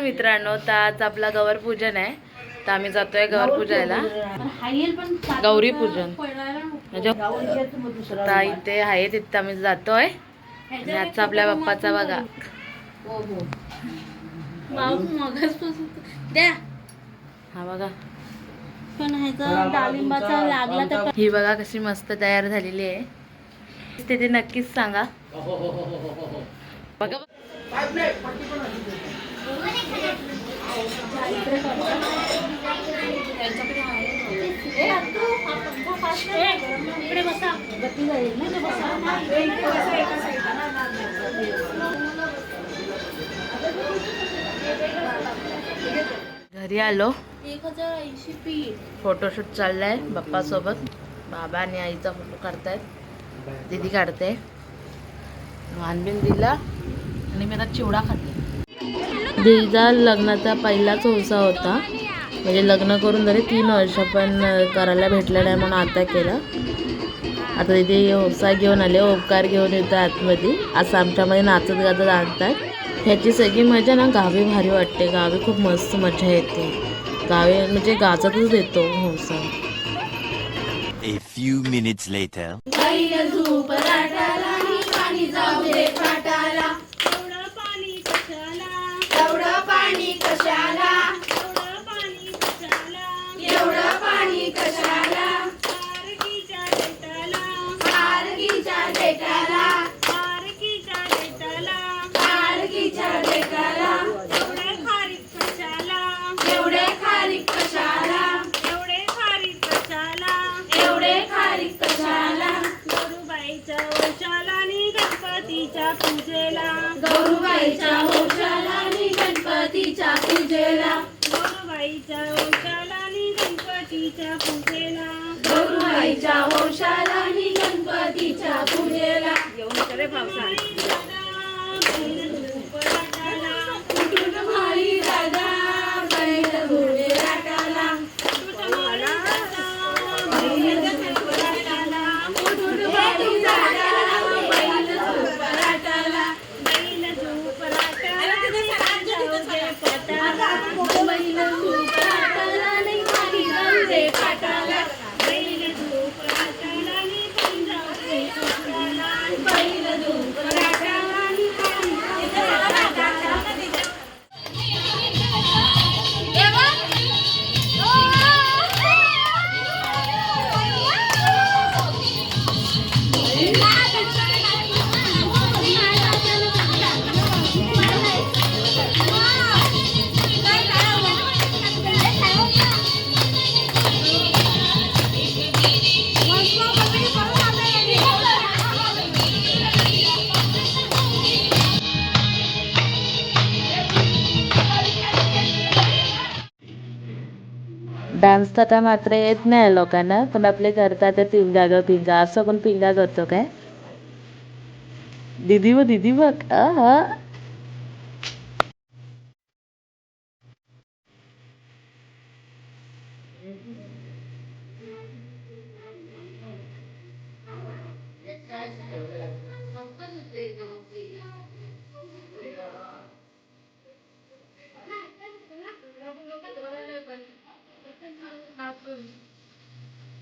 नमस्कार मित्रांनो तर आज आपला गौर पूजन आहे. तर आम्ही जातोय गौर पूजायला. गौरी पूजन. म्हणजे आता इथे आहे तिथे आम्ही जातोय. आणि आजचा आपल्या बाप्पाचा बघा. हा बघा. पण ह्याचा डाळिंबाचा लागला तर ही बघा कशी मस्त तयार झालेली आहे. तिथे नक्कीच सांगा. बघा. इकडे बसा जाईल ना घरी आलो. एक हजार ऐंशी फोटोशूट चाललाय बाप्पा सोबत बाबा आणि आईचा फोटो काढतायत. दीदी काढते. वानबीन दिला आणि मी आता चिवडा खाल्ला दीदीचा लग्नाचा पहिलाच हौसा होता. म्हणजे लग्न करून जरी तीन वर्ष पण करायला भेटलं नाही म्हणून आता केलं. आता तिथे हौसा घेऊन आले ओंकार घेऊन येतो आतमध्ये. असं आमच्यामध्ये नाचत गाजत आणतात ह्याची सगळी मजा ना गावी भारी वाटते. गावी खूप मस्त मजा येते. गावी म्हणजे गाजतच येतो हौसा A few minutes later. गौरूबाईच्या हौशाला आणि गणपतीच्या पूजेला. गौरूबाईच्या आणि गणपतीच्या पूजेला. गौरूबाईच्या हौशाला आणि गणपतीच्या पूजेला. घेऊन करे पावसाळ्यात. Bye. डान्स तर आता मात्र येत नाही लोकांना पण आपले करतात ते पिंगा गं पिंगा. असं पण पिंगा करतो काय? दीदी व दिदी बघ.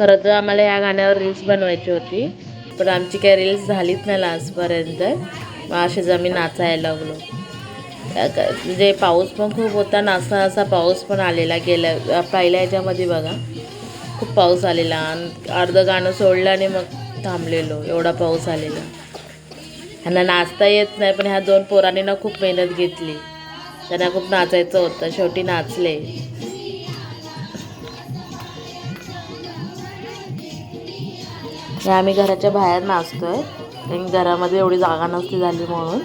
खरं तर आम्हाला या गाण्यावर रील्स बनवायची होती. पण आमची काही रील्स झालीच नाही लास्टपर्यंत. मग असेच आम्ही नाचायला लागलो. त्या म्हणजे पाऊस पण खूप होता नाचता असा पाऊस पण आलेला गेल्या पहिल्या ह्याच्यामध्ये बघा. खूप पाऊस आलेला आणि अर्धं गाणं सोडलं आणि मग थांबलेलो. एवढा पाऊस आलेला. ह्यांना नाचता येत नाही पण ह्या दोन पोरांनी ना खूप मेहनत घेतली. त्यांना खूप नाचायचं होतं. शेवटी नाचले. हे आम्ही घराच्या बाहेर नाचतो आहे कारण घरामध्ये एवढी जागा नसती झाली म्हणून.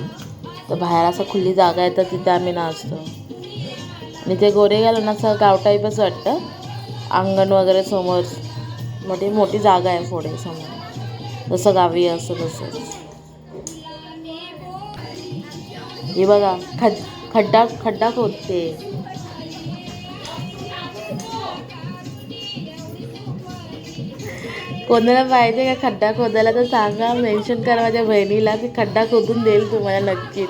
तर बाहेर असं खुली जागा आहे तर तिथे आम्ही नाचतो. आणि ते गोरे घालून असं गाव टाईपच वाटतं. अंगण वगैरे समोर. मोठी मोठी जागा आहे पुढे समोर. जसं गावी असं तसंच हे बघा खड खड्डा खड्डा खोदते. कोणाला पाहिजे का? खड्डा खोदायला तर सांगा मेन्शन करा माझ्या बहिणीला ती खड्डा खोदून देईल तुम्हाला नक्कीच.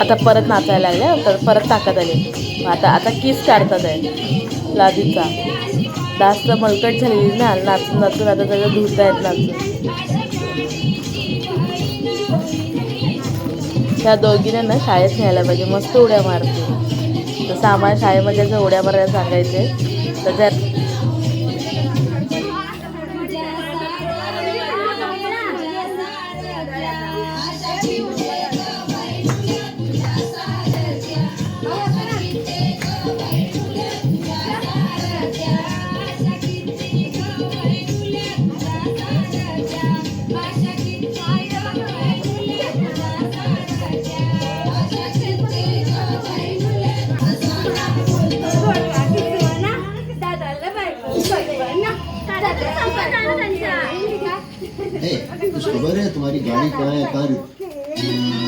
आता परत नाचायला लागल्या तर परत ताकद आली. आता आता किस काढतात आहे. लादीचा. जास्त मलकट झालेली ना नाचून नाचून आता त्याला धुत आहेत नाचून. त्या दोघीने ना शाळेत न्यायला पाहिजे. मस्त उड्या मारते. जसं आम्हाला शाळेमध्ये जर उड्या मारायला सांगायचे. तर त्यात ए, कुछ खबर है तुम्हारी गाड़ी कहाँ है कहाँ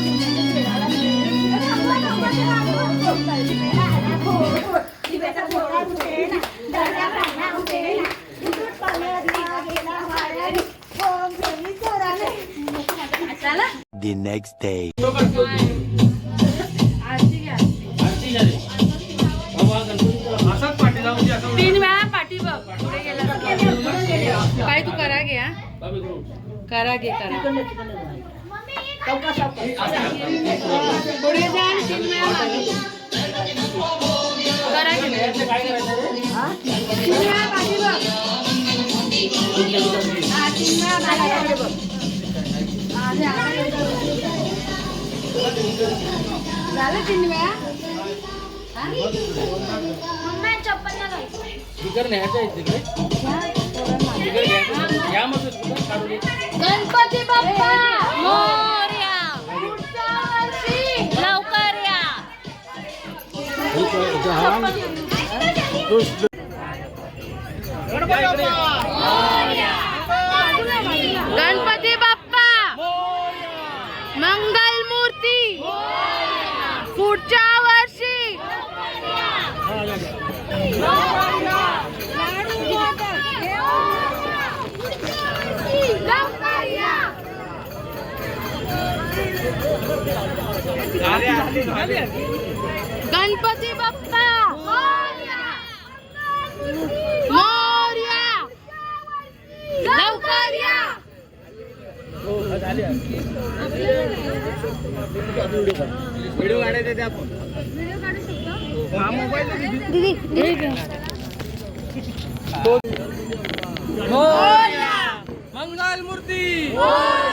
The next day. तीन वेळा पाठी बघ पुढे गेला काय तू करा घे हा? करा घे करा पुढे जा तीन वेळा पाठी बघ. करा घे हा? तीन वेळा पाठी बघ हा, तीन वेळा पाठी बघ. हा, झालं. तीन वेळा गणपती बाप्पा! मोरया! पुढच्या वर्षी! लवकर या! गणपती बाप्पा मंगल मूर्ती पुढच्या वर्षी लवकर या. गणपती बाप्पा! मोरया! लवकर या मंगल मूर्ती मंगल